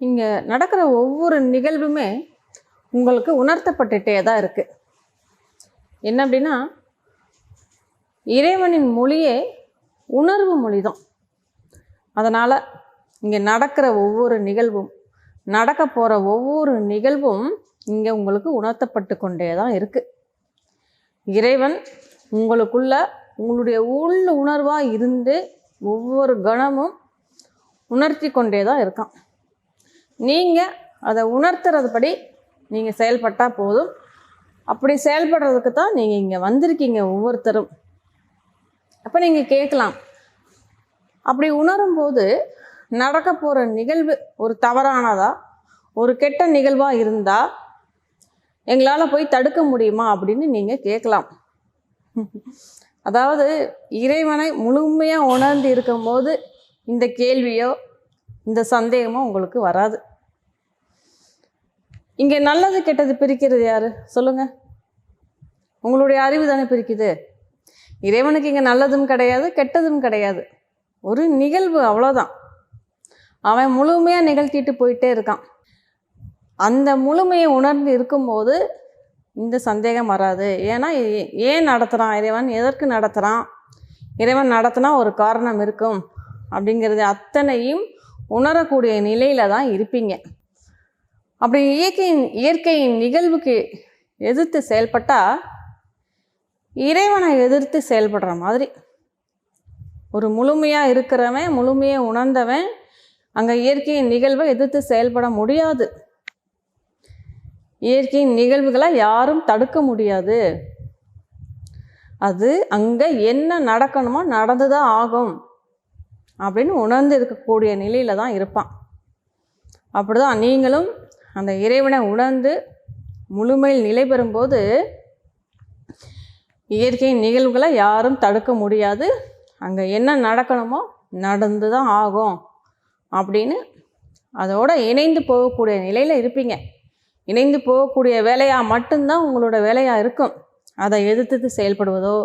இங்கே நடக்கிற ஒவ்வொரு நிகழ்வுமே உங்களுக்கு உணர்த்தப்பட்டுட்டே தான் இருக்குது என்ன அப்படின்னா இறைவனின் மொழியே உணர்வு மொழி தான். அதனால் இங்கே நடக்கிற ஒவ்வொரு நிகழ்வும் நடக்க போகிற ஒவ்வொரு நிகழ்வும் இங்கே உங்களுக்கு உணர்த்தப்பட்டு கொண்டே தான் இருக்குது இறைவன் உங்களுக்குள்ள உங்களுடைய உள்ள உணர்வாக இருந்து ஒவ்வொரு கணமும் உணர்த்தி கொண்டே தான் இருக்கான். நீங்கள் அதை உணர்த்துறதுபடி நீங்கள் செயல்பட்டால் போதும். அப்படி செயல்படுறதுக்கு தான் நீங்கள் இங்கே வந்திருக்கீங்க ஒவ்வொருத்தரும். அப்போ நீங்கள் கேட்கலாம். அப்படி உணரும்போது நடக்க போகிற நிகழ்வு ஒரு தவறானதா? ஒரு கெட்ட நிகழ்வாக இருந்தால் எங்களால் போய் தடுக்க முடியுமா அப்படின்னு நீங்கள் கேட்கலாம். அதாவது இறைவனை முழுமையாக உணர்ந்து இருக்கும்போது இந்த கேள்வியோ இந்த சந்தேகமோ உங்களுக்கு வராது. இங்கே நல்லது கெட்டது பிரிக்கிறது யாரு? சொல்லுங்க. உங்களுடைய அறிவு தானே பிரிக்குது. இறைவனுக்கு இங்கே நல்லதும் கிடையாது கெட்டதும் கிடையாது. ஒரு நிகழ்வு அவ்வளோதான் அவன் முழுமையாக நிகழ்த்திட்டு போயிட்டே இருக்கான். அந்த முழுமையை உணர்ந்து இருக்கும்போது இந்த சந்தேகம் வராது. ஏன்னா ஏன் நடத்துகிறான் இறைவன் எதற்கு நடத்துகிறான் இறைவன் நடத்தினா ஒரு காரணம் இருக்கும். அப்படிங்கிறது அத்தனையும் உணரக்கூடிய நிலையில தான் இருப்பீங்க. அப்படி இயற்கையின் இயற்கையின் நிகழ்வுக்கு எதிர்த்து செயல்பட்டால் இறைவனை எதிர்த்து செயல்படுற மாதிரி. ஒரு முழுமையாக இருக்கிறவன் முழுமையை உணர்ந்தவன் அங்கே இயற்கையின் நிகழ்வை எதிர்த்து செயல்பட முடியாது. இயற்கையின் நிகழ்வுகளை யாரும் தடுக்க முடியாது. அது அங்கே என்ன நடக்கணுமோ நடந்து தான் ஆகும் அப்படின்னு உணர்ந்து இருக்கக்கூடிய நிலையில் தான் இருப்பான். அப்படிதான் நீங்களும் அந்த இறைவனை உணர்ந்து முழுமையில் நிலை பெறும்போது இயற்கையின் நிகழ்வுகளை யாரும் தடுக்க முடியாது. அங்கே என்ன நடக்கணுமோ நடந்து தான் ஆகும் அப்படின்னு அதோட இணைந்து போகக்கூடிய நிலையில் இருப்பீங்க. இணைந்து போகக்கூடிய வேலையாக மட்டும்தான் உங்களோட வேலையாக இருக்கும். அதை எதிர்த்து செயல்படுவதோ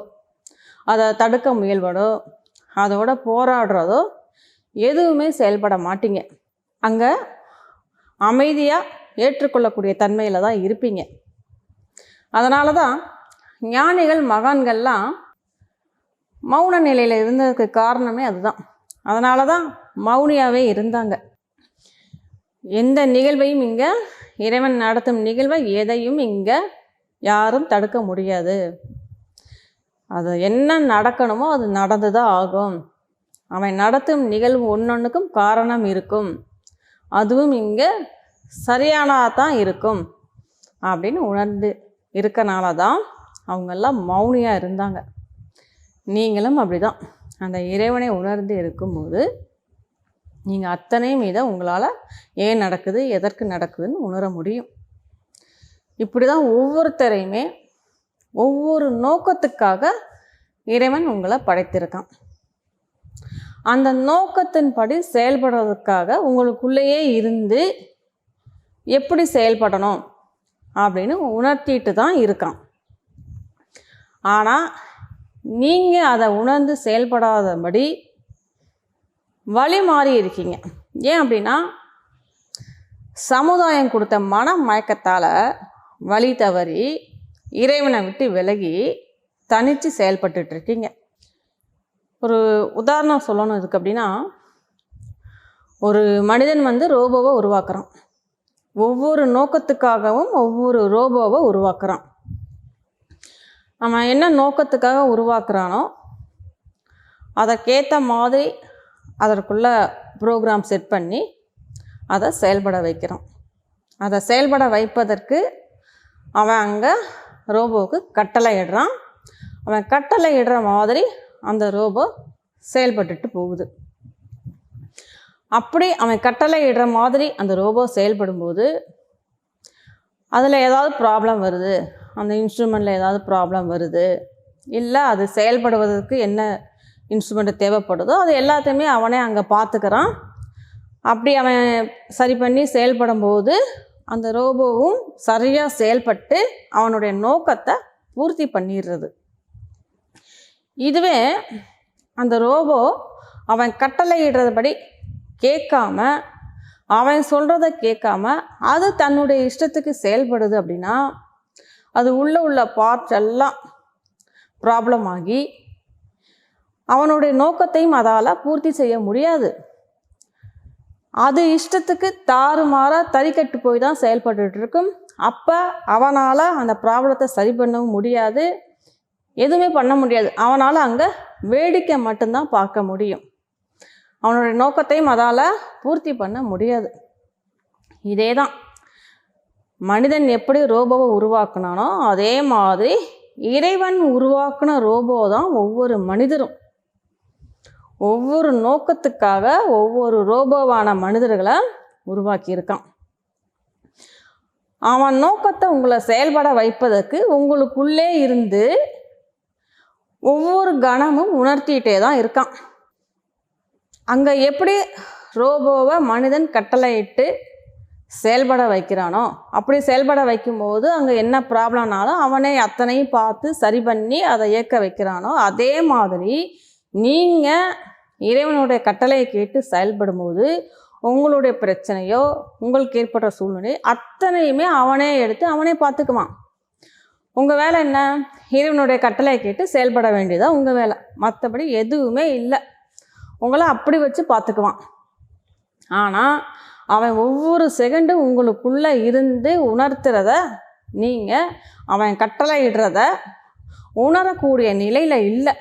அதை தடுக்க முயல்வதோ அதோட போராடுறதோ எதுவுமே செயல்பட மாட்டீங்க. அங்கே அமைதியாக ஏற்றுக்கொள்ளக்கூடிய தன்மையில் தான் இருப்பீங்க. அதனால தான் ஞானிகள் மகான்கள்லாம் மௌன நிலையில் இருந்ததுக்கு காரணமே அதுதான். அதனால தான் மௌனியாகவே இருந்தாங்க. எந்த நிகழ்வையும் இங்கே இறைவன் நடத்தும் நிகழ்வை எதையும் இங்கே யாரும் தடுக்க முடியாது. அது என்ன நடக்கணுமோ அது நடந்து தான் ஆகும். அவன் நடத்தும் நிகழ்வு ஒன்றொன்றுக்கும் காரணம் இருக்கும். அதுவும் இங்கே சரியானதாக தான் இருக்கும் அப்படின்னு உணர்ந்து இருக்கனால தான் அவங்கெல்லாம் மௌனியாக இருந்தாங்க. நீங்களும் அப்படிதான். அந்த இறைவனை உணர்ந்து இருக்கும்போது நீங்கள் அத்தனையும் இதை உங்களால் ஏன் நடக்குது எதற்கு நடக்குதுன்னு உணர முடியும். இப்படி தான் ஒவ்வொருத்தரையுமே ஒவ்வொரு நோக்கத்துக்காக இறைவன் உங்களை படைத்திருக்கான். அந்த நோக்கத்தின்படி செயல்படுறதுக்காக உங்களுக்குள்ளேயே இருந்து எப்படி செயல்படணும் அப்படின்னு உணர்த்திட்டு தான் இருக்கான். ஆனால் நீங்கள் அதை உணர்ந்து செயல்படாதபடி வழி மாறி இருக்கீங்க. ஏன் அப்படின்னா சமுதாயம் கொடுத்த மன மயக்கத்தால் வழி தவறி இறைவனை விட்டு விலகி தனித்து செயல்பட்டுட்டு இருக்கீங்க. ஒரு உதாரணம் சொல்லணும் இதுக்கு அப்படின்னா ஒரு மனிதன் வந்து ரோபோவை உருவாக்குறான். ஒவ்வொரு நோக்கத்துக்காகவும் ஒவ்வொரு ரோபோவை உருவாக்குறான். அவன் என்ன நோக்கத்துக்காக உருவாக்குறானோ அதற்கேற்ற மாதிரி அதற்குள்ள ப்ரோக்ராம் செட் பண்ணி அதை செயல்பட வைக்கிறான். அதை செயல்பட வைப்பதற்கு அவன் அங்கே ரோபோவுக்கு கட்டளை இடுறான். அவன் கட்டளை இடுற மாதிரி அந்த ரோபோ செயல்பட்டுட்டு போகுது. அப்படி அவன் கட்டளை இடுற மாதிரி அந்த ரோபோ செயல்படும்போது அதில் ஏதாவது ப்ராப்ளம் வருது? அந்த இன்ஸ்ட்ருமெண்ட்டில் ஏதாவது ப்ராப்ளம் வருது? இல்லை அது செயல்படுவதற்கு என்ன இன்ஸ்ட்ருமெண்ட் தேவைப்படுதோ அது எல்லாத்தையுமே அவனே அங்கே பார்த்துக்கிறான் அப்படி அவன் சரி பண்ணி செயல்படும் போது அந்த ரோபோவும் சரியாக செயல்பட்டு அவனுடைய நோக்கத்தை பூர்த்தி பண்ணிடுறது. இதுவே அந்த ரோபோ அவன் கட்டளையிடுறபடி கேட்காம அவன் சொல்கிறத கேட்காம அது தன்னுடைய இஷ்டத்துக்கு செயல்படுது அப்படின்னா அது உள்ளே உள்ள பார்ட்ஸ் எல்லாம் ப்ராப்ளம் ஆகி அவனுடைய நோக்கத்தையும் அதால் பூர்த்தி செய்ய முடியாது. அது இஷ்டத்துக்கு தாறுமாறாக தறிக்கட்டு போய் தான் செயல்பட்டுட்டு இருக்கும். அப்போ அவனால் அந்த ப்ராப்ளத்தை சரி பண்ணவும் முடியாது. எதுவுமே பண்ண முடியாது. அவனால் அங்கே வேடிக்கை மட்டும்தான் பார்க்க முடியும். அவனுடைய நோக்கத்தையும் அதால் பூர்த்தி பண்ண முடியாது. இதே தான் மனிதன் எப்படி ரோபோவை உருவாக்குனானோ அதே மாதிரி இறைவன் உருவாக்குன ரோபோ தான் ஒவ்வொரு மனிதரும். ஒவ்வொரு நோக்கத்துக்காக ஒவ்வொரு ரோபோவான மனிதர்களை உருவாக்கியிருக்கான். அவன் நோக்கத்தை உங்களை செயல்பட வைப்பதற்கு உங்களுக்குள்ளே இருந்து ஒவ்வொரு கணமும் உணர்த்திட்டே தான் இருக்கான். அங்கே எப்படி ரோபோவை மனிதன் கட்டளையிட்டு செயல்பட வைக்கிறானோ அப்படி செயல்பட வைக்கும்போது அங்கே என்ன ப்ராப்ளம்னாலும் அவனே அத்தனையும் பார்த்து சரி பண்ணி அதை இயக்க வைக்கிறானோ அதே மாதிரி நீங்கள் இறைவனுடைய கட்டளையை கேட்டு செயல்படும்போது உங்களுடைய பிரச்சனையோ உங்களுக்கு ஏற்பட்ட சூழ்நிலை அத்தனையுமே அவனே எடுத்து அவனே பார்த்துக்குவான். உங்கள் வேலை என்ன? இறைவனுடைய கட்டளை கேட்டு செயல்பட வேண்டியதாக உங்கள் வேலை. மற்றபடி எதுவுமே இல்லை. உங்களை அப்படி வச்சு பார்த்துக்குவான் ஆனால் அவன் ஒவ்வொரு செகண்டும் உங்களுக்குள்ளே இருந்து உணர்த்துறத நீங்கள் அவன் கட்டளை இடுறத உணரக்கூடிய நிலையில் இல்லை.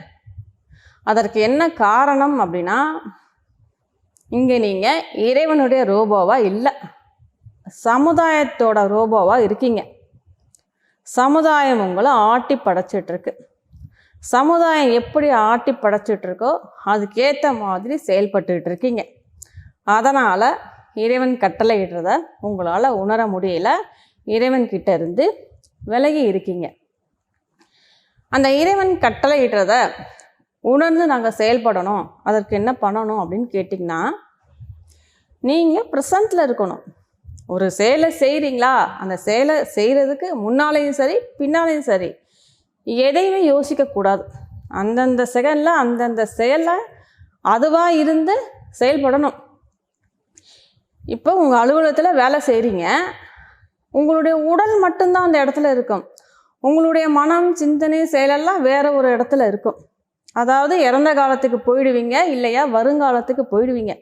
அதற்கு என்ன காரணம் அப்படின்னா இங்கே நீங்கள் இறைவனுடைய ரோபோவாக இல்லை. சமுதாயத்தோட ரோபோவாக இருக்கீங்க. சமுதாயம் உங்களை ஆட்டி படைச்சிட்ருக்கு. சமுதாயம் எப்படி ஆட்டி படைச்சிட்ருக்கோ அதுக்கேற்ற மாதிரி செயல்பட்டுக்கிட்டு இருக்கீங்க அதனால் இறைவன் கட்டளையிடுறத உங்களால் உணர முடியல. இறைவன்கிட்ட இருந்து விலகி இருக்கீங்க. அந்த இறைவன் கட்டளையிடுறத உணர்ந்து நாங்கள் செயல்படணும். அதற்கு என்ன பண்ணணும் அப்படின்னு கேட்டிங்கன்னா நீங்கள் ப்ரெசண்ட்டில் இருக்கணும். ஒரு செயலை செய்கிறீங்களா அந்த செயலை செய்கிறதுக்கு முன்னாலேயும் சரி பின்னாலேயும் சரி எதையுமே யோசிக்கக்கூடாது அந்தந்த செகண்டில் அந்தந்த செயலை அதுவாக இருந்து செயல்படணும். இப்போ உங்கள் அலுவலகத்தில் வேலை செய்கிறீங்க உங்களுடைய உடல் மட்டும்தான் அந்த இடத்துல இருக்கும். உங்களுடைய மனம் சிந்தனை செயலெல்லாம் வேறு ஒரு இடத்துல இருக்கும். அதாவது இறந்த காலத்துக்கு போயிடுவீங்க இல்லையா வருங்காலத்துக்கு போயிடுவீங்க.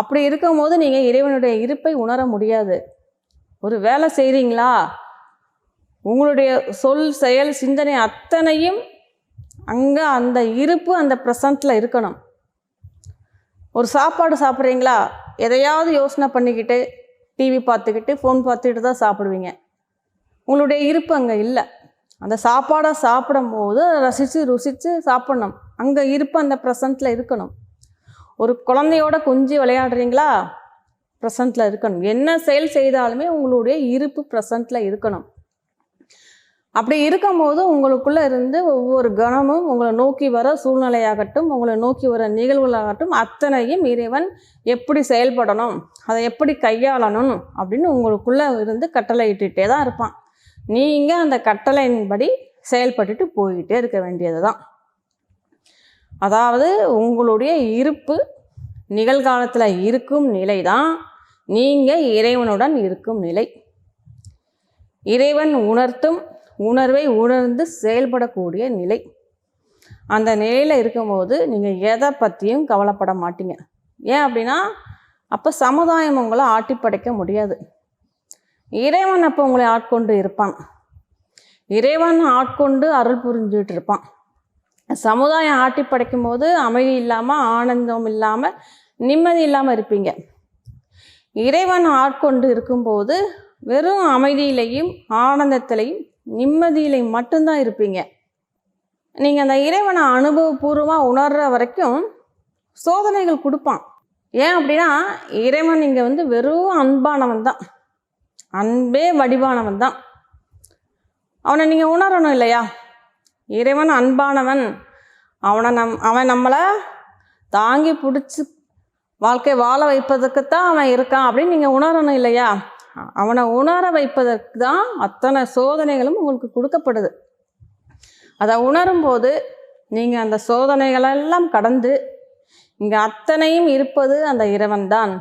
அப்படி இருக்கும்போது நீங்கள் இறைவனுடைய இருப்பை உணர முடியாது. ஒரு வேலை செய்கிறீங்களா உங்களுடைய சொல் செயல் சிந்தனை அத்தனையும் அங்கே அந்த இருப்பு அந்த ப்ரெசண்ட்டில் இருக்கணும். ஒரு சாப்பாடு சாப்பிட்றீங்களா? எதையாவது யோசனை பண்ணிக்கிட்டு டிவி பார்த்துக்கிட்டு ஃபோன் பார்த்துக்கிட்டு தான் சாப்பிடுவீங்க. உங்களுடைய இருப்பு அங்கே இல்லை. அந்த சாப்பாடை சாப்பிடும்போது ரசித்து ருசித்து சாப்பிட்ணும். அங்கே இருப்பு அந்த ப்ரெசண்ட்டில் இருக்கணும். ஒரு குழந்தையோட கொஞ்சி விளையாடுறீங்களா? ப்ரெசண்ட்டில் இருக்கணும். என்ன செயல் செய்தாலுமே உங்களுடைய இருப்பு ப்ரெசண்ட்டில் இருக்கணும். அப்படி இருக்கும்போது உங்களுக்குள்ளே இருந்து ஒவ்வொரு கணமும் உங்களை நோக்கி வர சூழ்நிலையாகட்டும் உங்களை நோக்கி வர நிகழ்வுகளாகட்டும் அத்தனையும் இறைவன் எப்படி செயல்படணும் அதை எப்படி கையாளணும் அப்படின்னு உங்களுக்குள்ளே இருந்து கட்டளை இட்டுகிட்டே தான் இருப்பான். நீங்கள் அந்த கட்டளையின்படி செயல்பட்டுட்டு போய்கிட்டே இருக்க வேண்டியது தான் அதாவது உங்களுடைய இருப்பு நிகழ்காலத்தில் இருக்கும் நிலை தான் நீங்கள் இறைவனுடன் இருக்கும் நிலை. இறைவன் உணர்த்தும் உணர்வை உணர்ந்து செயல்படக்கூடிய நிலை. அந்த நிலையில் இருக்கும்போது நீங்கள் எதை பற்றியும் கவலைப்பட மாட்டீங்க. ஏன் அப்படின்னா அப்போ சமுதாயம் உங்களை ஆட்டி படைக்க முடியாது. இறைவன் அப்போ உங்களை ஆட்கொண்டு இருப்பான். இறைவன் ஆட்கொண்டு அருள் புரிஞ்சுட்டு இருப்பான். சமுதாயம் ஆட்டி படைக்கும் போது அமைதி இல்லாமல் ஆனந்தம் இல்லாமல் நிம்மதி இல்லாமல் இருப்பீங்க. இறைவன் ஆட்கொண்டு இருக்கும்போது வெறும் அமைதியிலையும் ஆனந்தத்திலையும் நிம்மதியிலையும் மட்டும்தான் இருப்பீங்க. நீங்கள் அந்த இறைவனை அனுபவபூர்வமாக உணர்கிற வரைக்கும் சோதனைகள் கொடுப்பான். ஏன் அப்படின்னா இறைவன் இங்கே வந்து வெறும் அன்பானவன் தான். அன்பே வடிவானவன் தான். அவனை நீங்கள் உணரணும் இல்லையா? இறைவன் அன்பானவன். அவனை நம் அவன் நம்மளை தாங்கி பிடிச்சி வாழ்க்கை வாழ வைப்பதற்குத்தான் அவன் இருக்கான் அப்படின்னு நீங்கள் உணரணும் இல்லையா? அவனை உணர வைப்பதற்கு தான் அத்தனை சோதனைகளும் உங்களுக்கு கொடுக்கப்படுது. அதை உணரும்போது நீங்கள் அந்த சோதனைகளெல்லாம் கடந்து இங்கே அத்தனையும் இருப்பது அந்த இறைவன்தான்.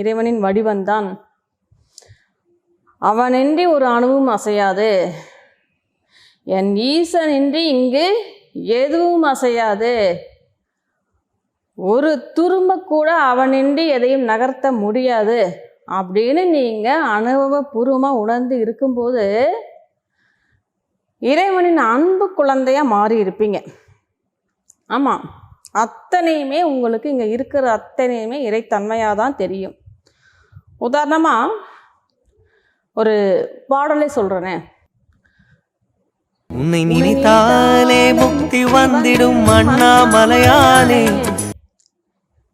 இறைவனின் வடிவந்தான் அவனின்றி ஒரு அணுவும் அசையாது. என் ஈசனின்றி இங்கு எதுவும் அசையாது. ஒரு துரும்ப கூட அவனின்றி எதையும் நகர்த்த முடியாது. அப்படின்னு நீங்கள் அனுபவபூர்வமாக உணர்ந்து இருக்கும்போது இறைவனின் அன்பு குழந்தையாக மாறி இருப்பீங்க. ஆமாம் அத்தனையுமே உங்களுக்கு இங்கே இருக்கிற அத்தனையுமே இறைத்தன்மையாக தான் தெரியும். உதாரணமாக ஒரு பாடலை சொல்கிறேனே உன்னை நினைத்தாலே முக்தி வந்திடும் அண்ணாமலையானே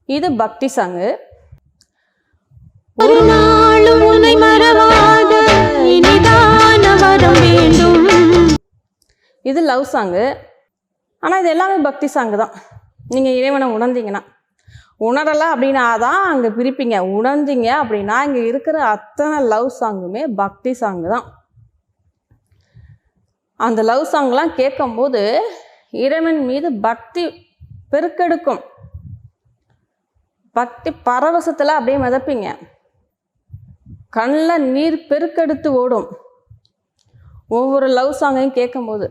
இது பக்தி சாங்கு. ஒரு நாளும் உன்னை மறவாத இனிதான வரம் வேண்டும். இது லவ் சாங்கு. ஆனால் இது எல்லாமே பக்தி சாங்கு தான். நீங்கள் இறைவனை உணர்ந்தீங்கன்னா. உணரலை அப்படின்னா தான் அங்கே பிரிப்பீங்க. உணர்ந்தீங்க அப்படின்னா இங்கே இருக்கிற அத்தனை லவ் சாங்குமே பக்தி சாங்கு தான். அந்த லவ் சாங்லாம் கேட்கும்போது இறைவன் மீது பக்தி பெருக்கெடுக்கும். பக்தி பரவசத்தில் அப்படியே மிதப்பீங்க. கண்ணில் நீர் பெருக்கெடுத்து ஓடும். ஒவ்வொரு லவ் சாங்கையும் கேட்கும்போது.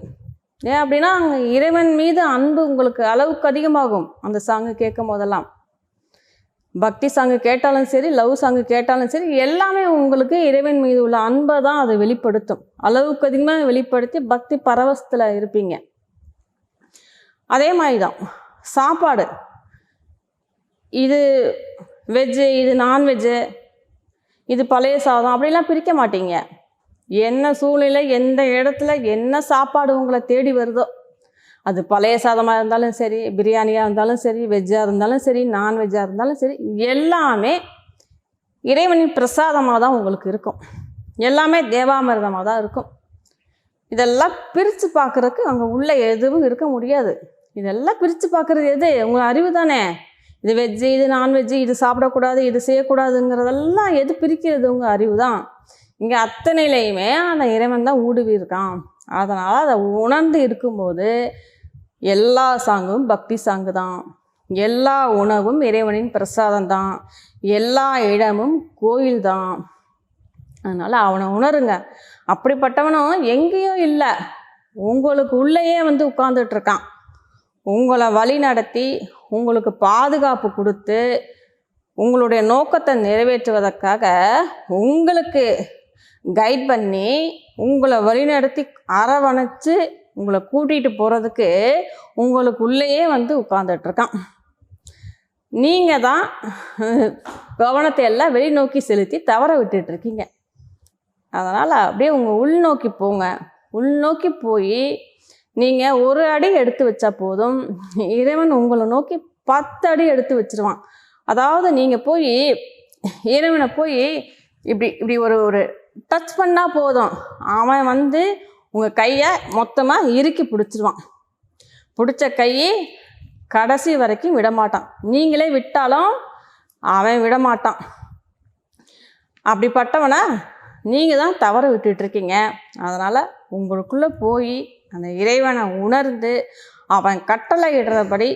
ஏன் அப்படின்னா அங்கே இறைவன் மீது அன்பு உங்களுக்கு அளவுக்கு அதிகமாகும். அந்த சாங்கு கேட்கும் போதெல்லாம் பக்தி சாங்கு கேட்டாலும் சரி லவ் சாங்கு கேட்டாலும் சரி எல்லாமே உங்களுக்கு இறைவன் மீது உள்ள அன்பை தான் அதை வெளிப்படுத்தும். அளவுக்கு அதிகமாக வெளிப்படுத்தி பக்தி பரவசத்தில் இருப்பீங்க. அதே மாதிரி தான் சாப்பாடு. இது வெஜ்ஜு இது நான்வெஜ்ஜு இது பழைய சாதம் அப்படிலாம் பிரிக்க மாட்டீங்க. என்ன சூழ்நிலை எந்த இடத்துல என்ன சாப்பாடு உங்களை தேடி வருதோ அது பழைய சாதமாக இருந்தாலும் சரி பிரியாணியாக இருந்தாலும் சரி வெஜ்ஜாக இருந்தாலும் சரி நான்வெஜ்ஜாக இருந்தாலும் சரி எல்லாமே இறைவனின் பிரசாதமாக தான் உங்களுக்கு இருக்கும். எல்லாமே தேவாமிர்தமாக தான் இருக்கும். இதெல்லாம் பிரித்து பார்க்குறதுக்கு அங்கே உள்ள எதுவும் இருக்க முடியாது. இதெல்லாம் பிரித்து பார்க்குறது எது? உங்கள் அறிவு தானே. இது வெஜ்ஜு இது நான்வெஜ்ஜு இது சாப்பிடக்கூடாது இது செய்யக்கூடாதுங்கிறதெல்லாம் எது பிரிக்கிறது உங்கள் அறிவு தான்? இங்கே அத்தனையிலையுமே அந்த இறைவன் தான் ஊடுவி இருக்கான். அதனால் அதை உணர்ந்து இருக்கும்போது எல்லா சாங்கும் பக்தி சாங்கு தான். எல்லா உணவும் இறைவனின் பிரசாதம் தான். எல்லா இடமும் கோயில் தான். அதனால் அவனை உணருங்க. அப்படிப்பட்டவனும் எங்கேயும் இல்லை. உங்களுக்கு உள்ளேயே வந்து உட்காந்துட்ருக்கான் உங்களை வழி நடத்தி உங்களுக்கு பாதுகாப்பு கொடுத்து உங்களுடைய நோக்கத்தை நிறைவேற்றுவதற்காக உங்களுக்கு கைட் பண்ணி உங்களை வழிநடத்தி அரவணைச்சு உங்களை கூட்டிகிட்டு போகிறதுக்கு உங்களுக்குள்ளேயே வந்து உட்காந்துட்ருக்கான் நீங்கள் தான் கவனத்தை எல்லாம் வெளிநோக்கி செலுத்தி தவற விட்டுட்டு இருக்கீங்க. அதனால் அப்படியே உங்கள் உள்நோக்கி போங்க. உள்நோக்கி போய் நீங்கள் ஒரு அடி எடுத்து வச்சா போதும். இறைவன் உங்களை நோக்கி பத்து அடி எடுத்து வச்சிருவான். அதாவது நீங்கள் போய் இறைவனை போய் இப்படி இப்படி ஒரு ஒரு டச் பண்ணால் போதும். அவன் வந்து உங்கள் கையை மொத்தமாக இறுக்கி பிடிச்சிருவான். பிடிச்ச கையை கடைசி வரைக்கும் விடமாட்டான். நீங்களே விட்டாலும் அவன் விடமாட்டான். அப்படிப்பட்டவனை நீங்கள் தான் தவற விட்டுட்ருக்கீங்க அதனால் உங்களுக்குள்ளே போய் அந்த இறைவனை உணர்ந்து அவன் கட்டளை இடுறபடி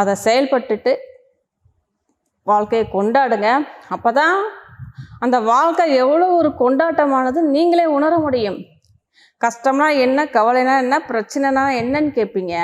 அதை செயல்பட்டுட்டு வாழ்க்கையை கொண்டாடுங்க. அப்போ தான் அந்த வாழ்க்கை எவ்வளோ ஒரு கொண்டாட்டமானது நீங்களே உணர முடியும். கஷ்டம்னா என்ன கவலைனா என்ன பிரச்சனைனா என்னன்னு கேட்பீங்க.